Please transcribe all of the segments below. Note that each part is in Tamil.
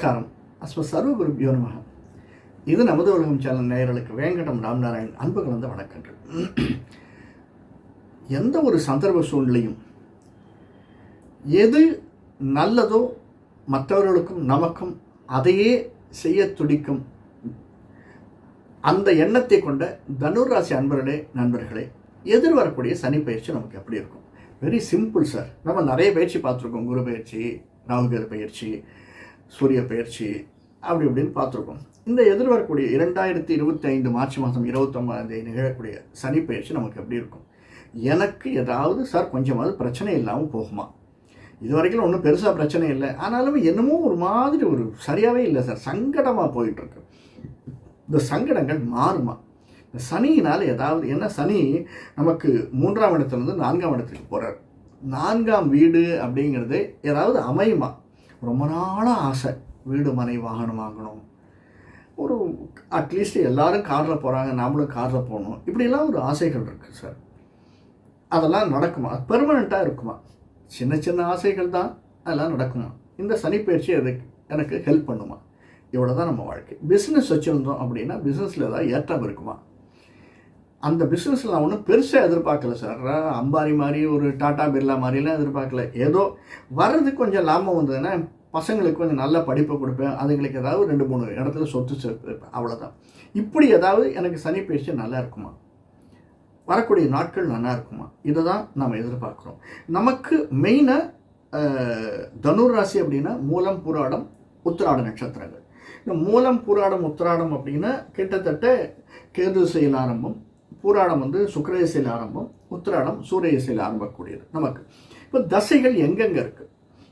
நமஸ்காரம். அஸ்ம சர்வ குருபியோ நமக இது நமது உலகம் சேனல் நேயர்களுக்கு வேங்கடம் ராம்நாராயண் அன்பு கலந்த வணக்கங்கள். எந்த ஒரு சந்தர்ப்ப சூழ்நிலையும் எது நல்லதோ மற்றவர்களுக்கும் நமக்கும் அதையே செய்ய துடிக்கும் அந்த எண்ணத்தை கொண்ட தனுர் ராசி அன்பர்களே நண்பர்களே எதிர்வரக்கூடிய சனி பயிற்சி நமக்கு எப்படி இருக்கும்? வெரி சிம்பிள் சார் நம்ம நிறைய பயிற்சி பார்த்துருக்கோம். குரு பயிற்சி ராகுகேது பயிற்சி சூரிய பயிற்சி அப்படி இப்படின்னு பார்த்துருக்கோம். இந்த எதிர்வரக்கூடிய இரண்டாயிரத்தி இருபத்தி ஐந்து மார்ச் மாதம் இருபத்தொம்பதாந்தேதி நிகழக்கூடிய சனி பயிற்சி நமக்கு எப்படி இருக்கும்? எனக்கு ஏதாவது சார் கொஞ்சமாவது பிரச்சனை இல்லாமல் போகுமா? இது வரைக்கும் ஒன்றும் பெருசாக பிரச்சனை இல்லை. ஆனாலும் என்னமோ ஒரு மாதிரி ஒரு சரியாகவே இல்லை சார். சங்கடமாக போயிட்டுருக்கு. இந்த சங்கடங்கள் மாறுமா? இந்த சனியினால் ஏதாவது என்ன சனி நமக்கு மூன்றாம் இடத்துலேருந்து நான்காம் இடத்துக்கு போகிறார் நான்காம் வீடு அப்படிங்கிறது ஏதாவது அமையுமா? ரொம்ப நாளாக ஆசை. வீடு மனை வாகனம் வாங்கணும். ஒரு அட்லீஸ்ட் எல்லாரும் காரில் போகிறாங்க நாமளும் காரில் போகணும். இப்படிலாம் ஒரு ஆசைகள் இருக்குது சார் அதெல்லாம் நடக்குமா? பெர்மனண்ட்டாக இருக்குமா? சின்ன சின்ன ஆசைகள் தான். அதெல்லாம் நடக்குமா? இந்த சனிப்பயிற்சி அதுக்கு எனக்கு ஹெல்ப் பண்ணுமா? இவ்வளோ தான் நம்ம வாழ்க்கை. பிஸ்னஸ் வச்சுருந்தோம் அப்படின்னா பிஸ்னஸில் ஏதாவது ஏற்றம் இருக்குமா? அந்த பிஸ்னஸில் நான் ஒன்றும் பெருசாக எதிர்பார்க்கல சார் அம்பாரி மாதிரி ஒரு டாடா பிர்லா மாதிரிலாம் எதிர்பார்க்கல. ஏதோ வர்றது கொஞ்சம் லாபம் வந்ததுன்னா பசங்களுக்கு கொஞ்சம் நல்ல படிப்பை கொடுப்பேன். அதுங்களுக்கு ஏதாவது ரெண்டு மூணு இடத்துல சொத்து சேர்ப்பேன் அவ்வளோதான் இப்படி ஏதாவது எனக்கு சனி பயிற்சி நல்லா இருக்குமா? வரக்கூடிய நாட்கள் நல்லா இருக்குமா? இதை தான் நாம் எதிர்பார்க்குறோம். நமக்கு மெயினாக தனுர் ராசி அப்படின்னா மூலம் புராடம் உத்திராட நட்சத்திரங்கள். இந்த மூலம் புராடம் உத்திராடம் அப்படின்னா கிட்டத்தட்ட கேது செயல் ஆரம்பம் பூராடம் வந்து சுக்கரேசையில் ஆரம்பம் உத்திராடம் சூரியசையில் ஆரம்பக்கூடியது நமக்கு. இப்போ தசைகள் எங்கெங்கே இருக்குது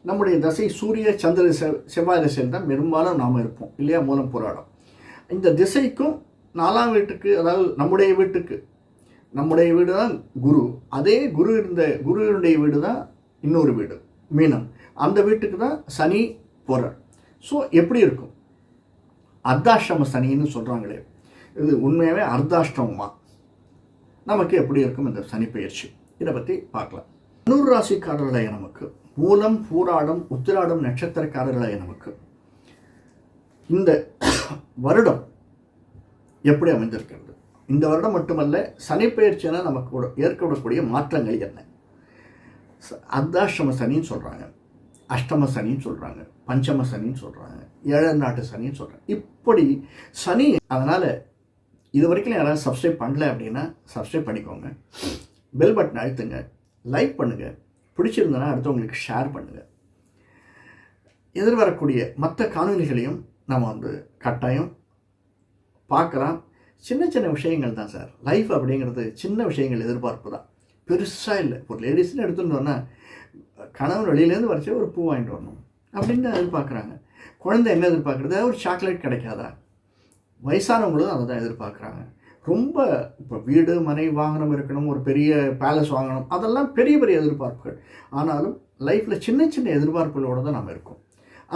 நம்முடைய தசை சூரிய சந்திர செவ்வாய் திசையில் தான் பெரும்பாலும் நாம் இருப்போம் இல்லையா? மூலம் போராடம் இந்த திசைக்கும் நாலாம் வீட்டுக்கு அதாவது நம்முடைய வீட்டுக்கு நம்முடைய வீடு தான் குரு. அதே குரு இருந்த குருவினுடைய வீடு தான் இன்னொரு வீடு மீனம். அந்த வீட்டுக்கு தான் சனி போகிறார் ஸோ எப்படி இருக்கும்? அர்த்தாஷ்டம சனின்னு சொல்கிறாங்களே இது உண்மையாகவே அர்த்தாஷ்டமமாக நமக்கு எப்படி இருக்கும் இந்த சனி பயிற்சி? இதை பற்றி பார்க்கலாம். நூறு ராசிக்காரர்களாய நமக்கு மூலம் பூராடம் உத்திராடம் நட்சத்திரக்காரர்களாய நமக்கு இந்த வருடம் எப்படி அமைந்திருக்கிறது? இந்த வருடம் மட்டுமல்ல சனிப்பெயர்ச்சியான நமக்கு ஏற்கப்படக்கூடிய மாற்றங்கள் என்ன? அர்த்தாஷ்டம சனின்னு சொல்கிறாங்க அஷ்டம சனின்னு சொல்கிறாங்க பஞ்சம சனின்னு சொல்கிறாங்க ஏழை நாட்டு சனின்னு சொல்கிறாங்க இப்படி சனி அதனால் இது வரைக்கும் யாராவது சப்ஸ்கிரைப் பண்ணல அப்படின்னா சப்ஸ்கிரைப் பண்ணிக்கோங்க. பெல் பட்டன் அழுத்துங்க. லைக் பண்ணுங்கள் பிடிச்சிருந்தனா அடுத்தவங்களுக்கு ஷேர் பண்ணுங்கள் எதிர்வரக்கூடிய மற்ற காணொலிகளையும் நம்ம வந்து கட்டாயம் பார்க்கலாம். சின்ன சின்ன விஷயங்கள் தான் சார். லைஃப் அப்படிங்கிறது சின்ன விஷயங்கள் எதிர்பார்ப்பு தான். பெருசாக இல்லை. ஒரு லேடிஸ்னு எடுத்துட்டோன்னா கணவன் வெளியிலேருந்து வரைச்சே ஒரு பூ வாங்கிட்டு வரணும். அப்படின்னு எதிர்பார்க்குறாங்க. குழந்தை என்ன எதிர்பார்க்குறது? ஒரு சாக்லேட் கிடைக்காதா? வயசானவங்களும் அதை தான் எதிர்பார்க்குறாங்க. ரொம்ப இப்போ வீடு மனை வாகனம் இருக்கணும் ஒரு பெரிய பேலஸ் வாங்கணும் அதெல்லாம் பெரிய பெரிய எதிர்பார்ப்புகள். ஆனாலும் லைஃப்பில் சின்ன சின்ன எதிர்பார்ப்புகளோடு தான் நம்ம இருக்கோம்.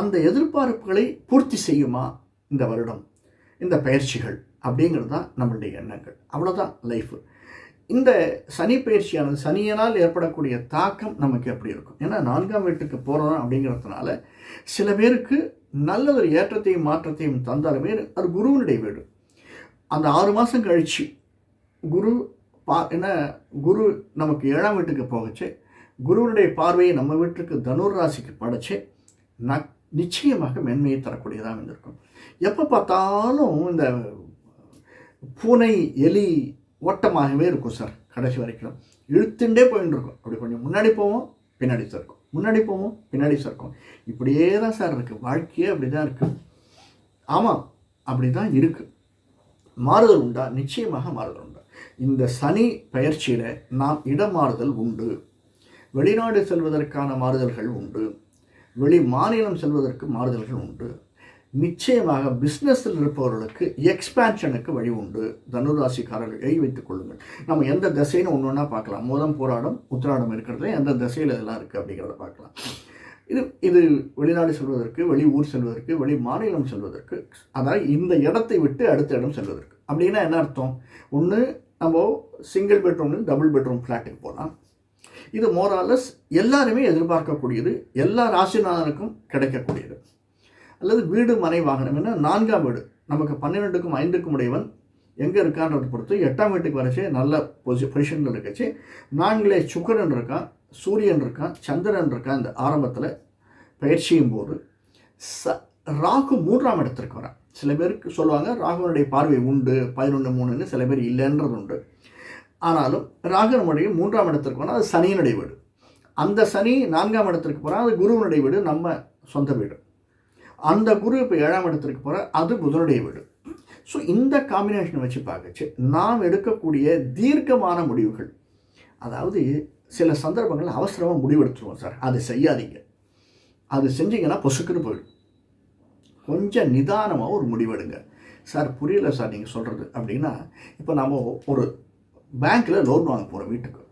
அந்த எதிர்பார்ப்புகளை பூர்த்தி செய்யுமா இந்த வருடம்? இந்த பயிற்சிகள் அப்படிங்கிறது தான் நம்மளுடைய எண்ணங்கள். அவ்வளோதான் லைஃபு இந்த சனி பயிற்சியானது சனியனால் ஏற்படக்கூடிய தாக்கம் நமக்கு எப்படி இருக்கும்? ஏன்னா நான்காம் வீட்டுக்கு போகிறோம் அப்படிங்கிறதுனால சில பேருக்கு நல்ல ஒரு ஏற்றத்தையும் மாற்றத்தையும் தந்தாலுமே அது குருவினுடைய வீடு. அந்த ஆறு மாதம் கழித்து குரு பா என்ன குரு நமக்கு ஏழாம் வீட்டுக்கு போகச்சு குருவனுடைய பார்வையை நம்ம வீட்டுக்கு தனுர் ராசிக்கு படைச்சு ந நிச்சயமாக மென்மையை தரக்கூடியதாக இருந்திருக்கும். எப்போ பார்த்தாலும் இந்த பூனை எலி ஓட்டமாகவே இருக்கும் சார் கடைசி வரைக்கும். இழுத்துண்டே போயின்னு இருக்கும். அப்படி கொஞ்சம் முன்னாடி போவோம் பின்னாடி சறுக்கும். முன்னாடி போவோம் பின்னாடி சறுக்கும். இப்படியே தான் சார் இருக்குது வாழ்க்கையே அப்படி தான் இருக்குது ஆமாம் அப்படி தான் இருக்குது மாறுதல் உண்டா? நிச்சயமாக மாறுதல் உண்டா. இந்த சனி பயிற்சியில் நாம் இடமாறுதல் உண்டு. வெளிநாடு செல்வதற்கான மாறுதல்கள் உண்டு. வெளி மாநிலம் செல்வதற்கு மாறுதல்கள் உண்டு. நிச்சயமாக பிஸ்னஸில் இருப்பவர்களுக்கு எக்ஸ்பேன்ஷனுக்கு வழி உண்டு. தனுராசிக்காரர்கள் கை வைத்துக் கொள்ளுங்கள். நம்ம எந்த திசைன்னு ஒன்று ஒன்றா பார்க்கலாம். மோதம் போராடம் உத்திராடம் இருக்கிறதுல எந்த திசையில் இதெல்லாம் இருக்குது அப்படிங்கிறத பார்க்கலாம். இது இது வெளிநாடு செல்வதற்கு வெளி ஊர் செல்வதற்கு வெளி மாநிலம் செல்வதற்கு அதாவது இந்த இடத்தை விட்டு அடுத்த இடம் செல்வதற்கு. அப்படின்னா என்ன அர்த்தம்? ஒன்று நம்ம சிங்கிள் பெட்ரூம்னு டபுள் பெட்ரூம் ஃப்ளாட்டுக்கு போகலாம் இது மோராலஸ் எல்லாருமே எதிர்பார்க்கக்கூடியது எல்லா ராசிநாதனுக்கும் கிடைக்கக்கூடியது. அல்லது வீடு மனை வாகனம் என்ன நான்காம் வீடு. நமக்கு பன்னிரெண்டுக்கும் ஐந்துக்கும் உடையவன் எங்கே இருக்கான்றதை பொறுத்து எட்டாம் வீட்டுக்கு வரைச்சே நல்ல பொசி பொசிஷனில் இருக்கச்சு. நான்கிலே சுக்கரன் இருக்கான் சூரியன் இருக்கான் சந்திரன் இருக்கான் இந்த ஆரம்பத்தில் பயிற்சியும் போது. ச ராகு மூன்றாம் இடத்திற்கு வரான். சில பேருக்கு சொல்லுவாங்க ராகுவனுடைய பார்வை உண்டு பதினொன்று மூணுன்னு சில பேர் இல்லைன்றது உண்டு. ஆனாலும் ராகுனுடைய மூன்றாம் இடத்திற்கு போனால் அது சனியினுடைய வீடு. அந்த சனி நான்காம் இடத்திற்கு போனால் அது குருவனுடைய வீடு நம்ம சொந்த வீடு. அந்த குரு இப்போ ஏழாம் இடத்திற்கு போகிற அது புதனுடைய வீடு. ஸோ இந்த காம்பினேஷனை வச்சு பார்க்கச்சு நாம் எடுக்கக்கூடிய தீர்க்கமான முடிவுகள். அதாவது சில சந்தர்ப்பங்களில் அவசரமாக முடிவெடுத்துருவோம் சார். அதை செய்யாதீங்க. அது செஞ்சீங்கன்னா பொசுக்குன்னு போயிடும். கொஞ்சம் நிதானமாக ஒரு முடிவெடுங்க. சார் புரியல சார் நீங்கள் சொல்கிறது அப்படின்னா இப்போ நம்ம ஒரு பேங்க்கில் லோன் வாங்க போகிறோம் வீட்டுக்கு.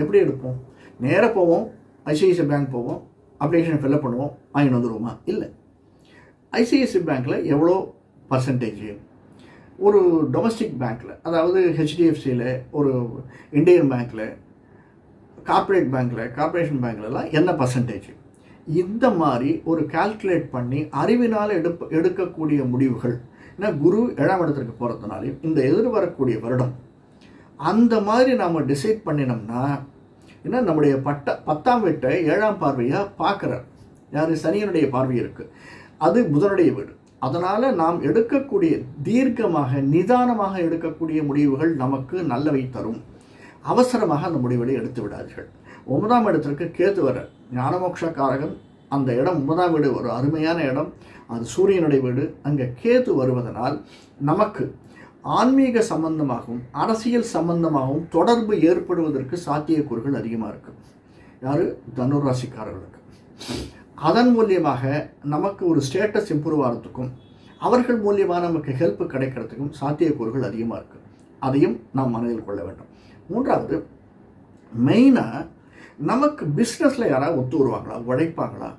எப்படி எடுப்போம்? நேராக போவோம் ஐசிஐசிஐ பேங்க் போவோம் அப்ளிகேஷன் ஃபில்லப் பண்ணுவோம் வாங்கிட்டு வந்துடுவோமா இல்லை. ஐசிஐசிஐ பேங்க்கில் எவ்வளோ பர்சன்டேஜ் ஒரு டொமஸ்டிக் பேங்க்கில் அதாவது ஹெச்டிஎஃப்சியில் ஒரு இந்தியன் பேங்க்கில் கார்ப்பரேட் பேங்க்கில் கார்ப்பரேஷன் பேங்க்லலாம் என்ன பர்சன்டேஜ் இந்த மாதிரி ஒரு கால்குலேட் பண்ணி அறிவினால் எடுப்ப எடுக்கக்கூடிய முடிவுகள். ஏன்னா குரு ஏழாம் இடத்திற்கு போகிறதுனாலையும் இந்த எதிர்வரக்கூடிய வருடம் அந்த மாதிரி நாம் டிசைட் பண்ணினோம்னா ஏன்னா நம்முடைய பட்ட பத்தாம் வீட்டை ஏழாம் பார்வையாக பார்க்குறார். யார்? சனியனுடைய பார்வை இருக்குது அது புதனுடைய வீடு. அதனால் நாம் எடுக்கக்கூடிய தீர்க்கமாக நிதானமாக எடுக்கக்கூடிய முடிவுகள் நமக்கு நல்லவை தரும். அவசரமாக அந்த முடிவுகளை எடுத்து விடாதீர்கள். ஒன்பதாம் இடத்திற்கு கேத்து வர. ஞானமோக்ஷக்காரகன் அந்த இடம் ஒன்பதாம் வீடு ஒரு அருமையான இடம். அது சூரியனுடைய வீடு. அங்கே கேத்து வருவதனால் நமக்கு ஆன்மீக சம்பந்தமாகவும் அரசியல் சம்பந்தமாகவும் தொடர்பு ஏற்படுவதற்கு சாத்தியக்கூறுகள் அதிகமாக இருக்குது யார்? தனுராசிக்காரர்களுக்கு. அதன் மூலியமாக நமக்கு ஒரு ஸ்டேட்டஸ் இம்ப்ரூவ் ஆகிறதுக்கும் அவர்கள் மூலியமாக நமக்கு ஹெல்ப் கிடைக்கிறதுக்கும் சாத்தியக்கூறுகள் அதிகமாக இருக்குது அதையும் நாம் மனதில் கொள்ள வேண்டும். மூன்றாவது மெயினாக நமக்கு பிஸ்னஸில் யாராவது ஒத்து வருவாங்களா? உழைப்பாங்களா?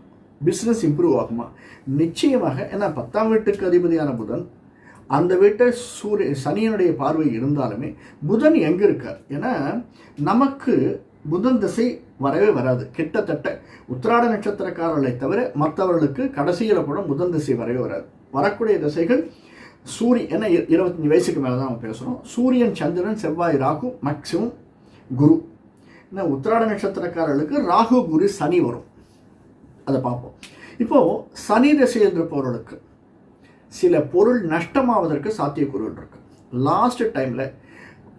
பிஸ்னஸ் இம்ப்ரூவ் ஆகுமா? நிச்சயமாக ஏன்னா பத்தாம் வீட்டுக்கு அதிபதியான புதன் அந்த வீட்டை சூரிய சனியனுடைய பார்வை இருந்தாலுமே புதன் எங்கே இருக்கார்? ஏன்னா நமக்கு புதன் திசை வரவே வராது. கிட்டத்தட்ட உத்திராட நட்சத்திரக்காரர்களை தவிர மற்றவர்களுக்கு கடைசியில் கூட புதன் திசை வரவே வராது. வரக்கூடிய திசைகள் சூரியன் ஏன்னா இருபத்தஞ்சி வயசுக்கு மேலே தான் நம்ம பேசுகிறோம் சூரியன் சந்திரன் செவ்வாய் ராகு மேக்சிமம் குரு. என்ன உத்திராட நட்சத்திரக்காரர்களுக்கு ராகு குரு சனி வரும். அதை பார்ப்போம். இப்போது சனி திசையில் இருப்பவர்களுக்கு சில பொருள் நஷ்டமாவதற்கு சாத்தியக்கூறுகள் இருக்குது லாஸ்ட் டைமில்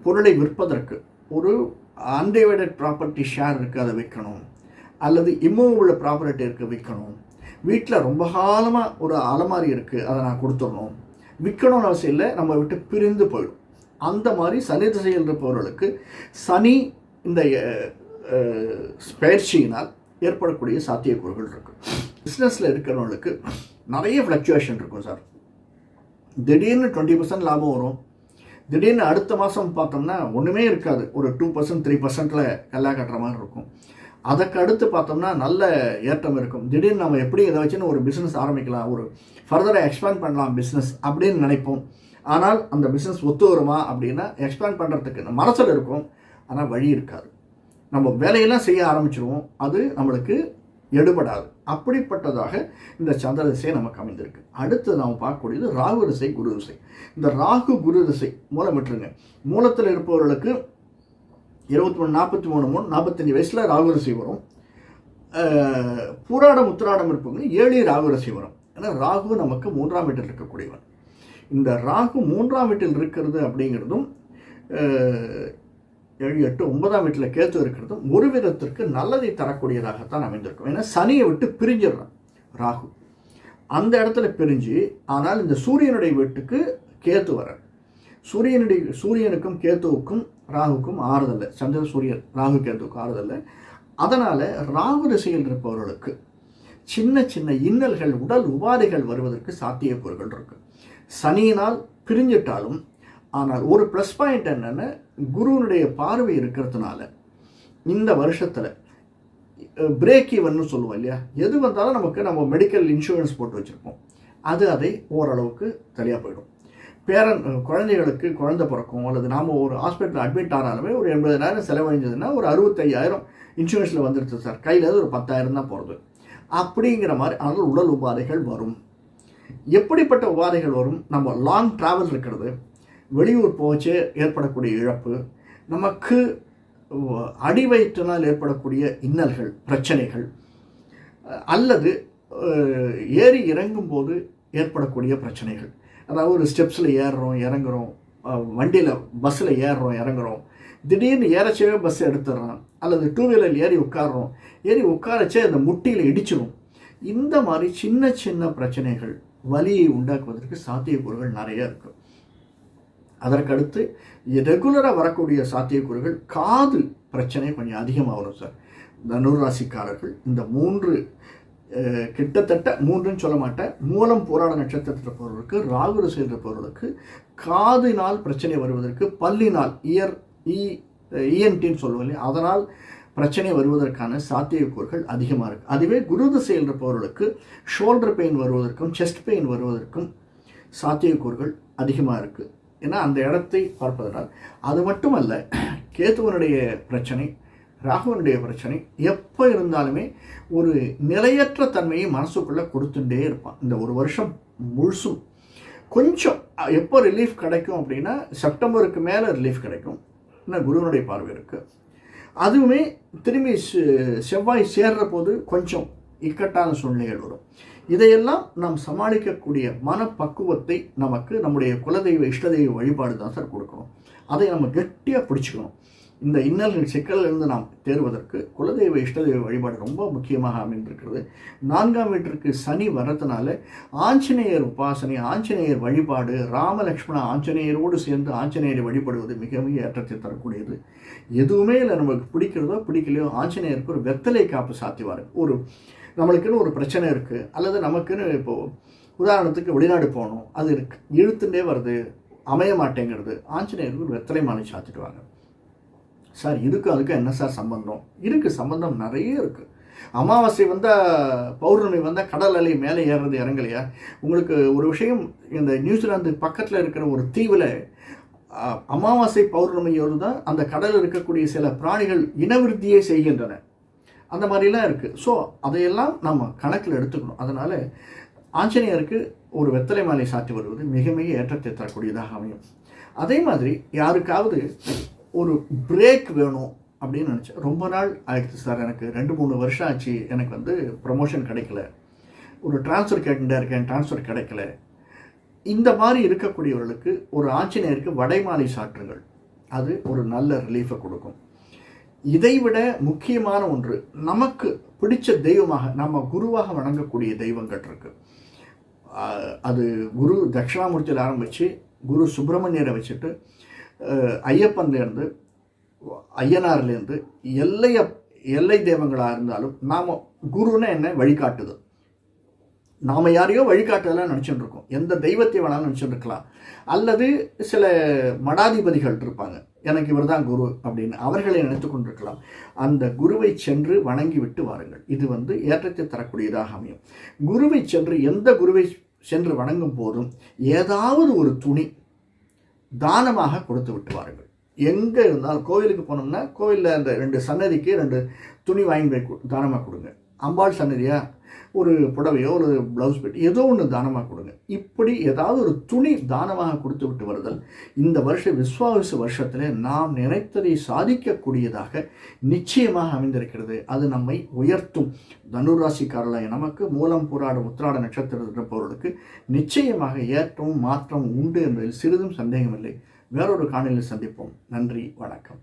பொருளை விற்பதற்கு ஒரு அன்டிவைடட் ப்ராப்பர்ட்டி ஷேர் இருக்குது அதை விற்கணும். அல்லது இம்மூவபிள் ப்ராப்பர்ட்டி இருக்குது விற்கணும். வீட்டில் ரொம்ப காலமாக ஒரு அலமாரி இருக்குது அதை நான் கொடுத்துடணும். விற்கணும்னு அவசியம் இல்லை நம்ம விட்டு பிரிந்து போயிடும். அந்த மாதிரி சனி திசையில் இருப்பவர்களுக்கு சனி இந்த பயிற்சியினால் ஏற்படக்கூடிய சாத்தியக்கூறுகள் இருக்குது பிஸ்னஸில் இருக்கிறவங்களுக்கு நிறைய ஃப்ளக்சுவேஷன் இருக்கும் சார் திடீர்னு டுவெண்ட்டி பர்சன்ட் லாபம் வரும். திடீர்னு அடுத்த மாதம் பார்த்தோம்னா ஒன்றுமே இருக்காது. ஒரு டூ பர்சன்ட் த்ரீ பர்சன்ட்டில் கல்லா கட்டுற மாதிரி இருக்கும். அதற்கு அடுத்து பார்த்தோம்னா நல்ல ஏற்றம் இருக்கும். திடீர்னு நம்ம எப்படி இதை வச்சுன்னு ஒரு பிஸ்னஸ் ஆரம்பிக்கலாம். ஒரு ஃபர்தராக எக்ஸ்பேண்ட் பண்ணலாம் பிஸ்னஸ் அப்படின்னு நினைப்போம். ஆனால் அந்த பிஸ்னஸ் ஒத்து வருமா அப்படின்னா எக்ஸ்பேண்ட் பண்ணுறதுக்கு மனசில் இருக்கும். ஆனால் வழி இருக்காது. நம்ம வேலையெல்லாம் செய்ய ஆரம்பிச்சிருவோம். அது நம்மளுக்கு எடுபடாது. அப்படிப்பட்டதாக இந்த சந்திர திசை நமக்கு அமைந்திருக்கு. அடுத்து நாம் பார்க்கக்கூடியது ராகு திசை குரு திசை. இந்த ராகு குரு திசை மூலம் விட்டுருங்க. மூலத்தில் இருப்பவர்களுக்கு இருபத்தி மூணு நாற்பத்தி மூணு மூணு நாற்பத்தஞ்சு வயசில் ராகு திசை வரும். பூராடம் உத்திராடம் இருப்பவங்க ஏழு ராகு திசை வரும். ஏன்னா ராகு நமக்கு மூன்றாம் வீட்டில் இருக்கக்கூடியவன். இந்த ராகு மூன்றாம் வீட்டில் இருக்கிறது அப்படிங்கிறதும் ஏழு எட்டு ஒன்பதாம் வீட்டில் கேத்து இருக்கிறதும் ஒரு விதத்திற்கு நல்லதை தரக்கூடியதாகத்தான் அமைந்திருக்கும். ஏன்னா சனியை விட்டு பிரிஞ்சிடுறான் ராகு. அந்த இடத்துல பிரிஞ்சு ஆனால் இந்த சூரியனுடைய வீட்டுக்கு கேத்து வர சூரியனுடைய சூரியனுக்கும் கேத்துவுக்கும் ராகுக்கும் ஆறுதல்ல சந்திர சூரியன் ராகு கேத்துவுக்கும் ஆறுதல்ல அதனால் ராகு திசையில் இருப்பவர்களுக்கு சின்ன சின்ன இன்னல்கள் உடல் உபாதைகள் வருவதற்கு சாத்தியக்கூறுகள் இருக்கு. சனியினால் பிரிஞ்சிட்டாலும் ஆனால் ஒரு ப்ளஸ் பாயிண்ட் என்னென்னா குருவினுடைய பார்வை இருக்கிறதுனால இந்த வருஷத்தில் பிரேக் ஈவன்னு சொல்லுவோம் இல்லையா? எது வந்தாலும் நமக்கு நம்ம மெடிக்கல் இன்சூரன்ஸ் போட்டு வச்சுருப்போம். அது அதை ஓரளவுக்கு சரியாக போயிடும். பேரன் குழந்தைகளுக்கு குழந்தை பிறக்கும் அல்லது நாம் ஒரு ஹாஸ்பிட்டல் அட்மிட் ஆனாலுமே ஒரு எண்பதாயிரம் செலவழிஞ்சதுன்னா ஒரு அறுபத்தையாயிரம் இன்சூரன்ஸில் வந்துடுச்சு சார் கையில் ஒரு பத்தாயிரம் தான் போகிறது அப்படிங்கிற மாதிரி ஆனால் உடல் உபாதைகள் வரும். எப்படிப்பட்ட உபாதைகள் வரும்? நம்ம லாங் ட்ராவல் இருக்கிறது. வெளியூர் போச்சு ஏற்படக்கூடிய இழப்பு. நமக்கு அடி வயிற்றினால் ஏற்படக்கூடிய இன்னல்கள் பிரச்சனைகள் அல்லது ஏறி இறங்கும் போது ஏற்படக்கூடிய பிரச்சனைகள். அதாவது ஒரு ஸ்டெப்ஸில் ஏறுறோம் இறங்குறோம் வண்டியில் பஸ்ஸில் ஏறுறோம் இறங்குறோம். திடீர்னு ஏறச்சவே பஸ் எடுத்துடுறோம் அல்லது டூ வீலர் ஏறி உட்காடுறோம் ஏறி உட்காரச்சே அந்த முட்டியில் இடிச்சிடும் இந்த மாதிரி சின்ன சின்ன பிரச்சனைகள் வலியை உண்டாக்குவதற்கு சாத்தியக்கூறுகள் நிறைய இருக்குது அதற்கடுத்து ரெகுலராக வரக்கூடிய சாத்தியக்கூறுகள் காது பிரச்சனை கொஞ்சம் அதிகமாக வரும் சார் தனுர் ராசிக்காரர்கள் இந்த மூன்று கிட்டத்தட்ட மூன்றுன்னு சொல்ல மாட்டேன். மூலம் போராட நட்சத்திரத்தில் போகிறவர்களுக்கு ராகு திசையில் போகிறவர்களுக்கு காதினால் பிரச்சனை வருவதற்கு பல்லினால் இயர் இ இஎன்டின்னு சொல்லுவோம் இல்லையா? அதனால் பிரச்சனை வருவதற்கான சாத்தியக்கூறுகள் அதிகமாக இருக்குது அதுவே குரு திசையில் இருப்பவர்களுக்கு ஷோல்டர் பெயின் வருவதற்கும் செஸ்ட் பெயின் வருவதற்கும் சாத்தியக்கூறுகள் அதிகமாக இருக்குது ஏன்னா அந்த இடத்தை பார்ப்பதனால் அது மட்டுமல்ல கேத்துவனுடைய பிரச்சனை ராகுவனுடைய பிரச்சனை எப்போ இருந்தாலுமே ஒரு நிலையற்ற தன்மையை மனசுக்குள்ளே கொடுத்துட்டே இருப்பான். இந்த ஒரு வருஷம் முழுசும். கொஞ்சம் எப்போ ரிலீஃப் கிடைக்கும் அப்படின்னா செப்டம்பருக்கு மேலே ரிலீஃப் கிடைக்கும். இன்னும் குருவனுடைய பார்வை இருக்குது அதுவுமே திரும்பி செவ்வாய் சேர்ற போது கொஞ்சம் இக்கட்டான சூழ்நிலைகள் வரும். இதையெல்லாம் நாம் சமாளிக்கக்கூடிய மனப்பக்குவத்தை நமக்கு நம்முடைய குலதெய்வ இஷ்டதெய்வ வழிபாடு தான் சார் கொடுக்கணும். அதை நம்ம கெட்டியாக பிடிச்சிக்கணும். இந்த இன்னல்கள் சிக்கலிலிருந்து நாம் தேர்வதற்கு குலதெய்வ இஷ்டதெய்வ வழிபாடு ரொம்ப முக்கியமாக அமைந்திருக்கிறது. நான்காம் வீட்டிற்கு சனி வர்றதுனால ஆஞ்சநேயர் உபாசனை ஆஞ்சநேயர் வழிபாடு ராமலக்ஷ்மண ஆஞ்சநேயரோடு சேர்ந்து ஆஞ்சநேயரை வழிபடுவது மிக மிக ஏற்றத்தை தரக்கூடியது. எதுவுமே இல்லை நமக்கு பிடிக்கிறதோ பிடிக்கலையோ ஆஞ்சநேயருக்கு ஒரு வெத்தலை காப்பு சாத்திவார். ஒரு நம்மளுக்குன்னு ஒரு பிரச்சனை இருக்குது அல்லது நமக்குன்னு இப்போது உதாரணத்துக்கு வெளிநாடு போகணும். அது இருக்கு இழுத்துட்டே வருது அமைய மாட்டேங்கிறது. ஆஞ்சநேயருக்கு ஒரு வெத்தலை மாலை சாத்திடுவாங்க. சார் இதுக்கு அதுக்கு என்ன சார் சம்பந்தம்? இருக்குது சம்பந்தம் நிறைய இருக்குது அமாவாசை வந்தால் பௌர்ணமி வந்தால் கடல் அலை மேலே ஏறுறது இறங்கலையா? உங்களுக்கு ஒரு விஷயம் இந்த நியூசிலாந்து பக்கத்தில் இருக்கிற ஒரு தீவில் அமாவாசை பௌர்ணமியோடு தான் அந்த கடலில் இருக்கக்கூடிய சில பிராணிகள் இனவிருத்தியே செய்கின்றன. அந்த மாதிரிலாம் இருக்குது ஸோ அதையெல்லாம் நம்ம கணக்கில் எடுத்துக்கணும். அதனால் ஆஞ்சநேயருக்கு ஒரு வெத்தலை மாலை சாத்தி வருவது மிக மிக ஏற்றத்தை தரக்கூடியதாக அமையும். அதே மாதிரி யாருக்காவது ஒரு பிரேக் வேணும் அப்படின்னு நினச்சேன். ரொம்ப நாள் ஆயிடுச்சு சார் எனக்கு. ரெண்டு மூணு வருஷம் ஆச்சு எனக்கு வந்து ப்ரமோஷன் கிடைக்கல. ஒரு ட்ரான்ஸ்ஃபர் கேட்டுட்டே இருக்கேன் ட்ரான்ஸ்ஃபர் கிடைக்கல. இந்த மாதிரி இருக்கக்கூடியவர்களுக்கு ஒரு ஆஞ்சநேயருக்கு வடைமாலை சாற்றுங்கள். அது ஒரு நல்ல ரிலீஃபை கொடுக்கும். இதைவிட முக்கியமான ஒன்று நமக்கு பிடிச்ச தெய்வமாக நம்ம குருவாக வணங்கக்கூடிய தெய்வங்கள் இருக்கு. அது குரு தட்சிணாமூர்த்தியில் ஆரம்பித்து குரு சுப்பிரமணியரை வச்சுட்டு ஐயப்பன்லேருந்து ஐயனார்லேருந்து எல்லைய எல்லை தெய்வங்களாக இருந்தாலும் நாம் குருன்னு என்ன வழிகாட்டுது நாம் யாரையோ வழிகாட்டுதெல்லாம் நினச்சிட்டு இருக்கோம் எந்த தெய்வத்தை வேணாலும் நினச்சிட்டு இருக்கலாம் அல்லது சில மடாதிபதிகள் இருப்பாங்க. எனக்கு இவர் தான் குரு அப்படின்னு அவர்களை நினைத்து கொண்டிருக்கலாம். அந்த குருவை சென்று வணங்கி விட்டு வாருங்கள். இது வந்து ஏற்றத்தை தரக்கூடியதாக அமையும். குருவை சென்று எந்த குருவை சென்று வணங்கும் போதும் ஏதாவது ஒரு துணி தானமாக கொடுத்து விட்டு வாருங்கள் எங்கே இருந்தாலும் கோவிலுக்கு போனோம்னா கோவிலில் அந்த ரெண்டு சன்னதிக்கு ரெண்டு துணி வாங்கி தானமாக கொடுங்க. அம்பாள் சன்னதியா ஒரு புடவையோ ஒரு ப்ளவுஸ் பெட் ஏதோ ஒன்று தானமாக கொடுங்க. இப்படி ஏதாவது ஒரு துணி தானமாக கொடுத்து விட்டு வருதல் இந்த வருஷ விஸ்வாவிச வருஷத்தில் நாம் நினைத்ததை சாதிக்கக்கூடியதாக நிச்சயமாக அமைந்திருக்கிறது. அது நம்மை உயர்த்தும். தனுராசிக்காரர்களாக நமக்கு மூலம் போராட உத்திராட நட்சத்திரம் இருப்பவர்களுக்கு நிச்சயமாக ஏற்றம் மாற்றம் உண்டு என்பதில் சிறிதும் சந்தேகமில்லை. வேறொரு காணொலியில் சந்திப்போம். நன்றி வணக்கம்.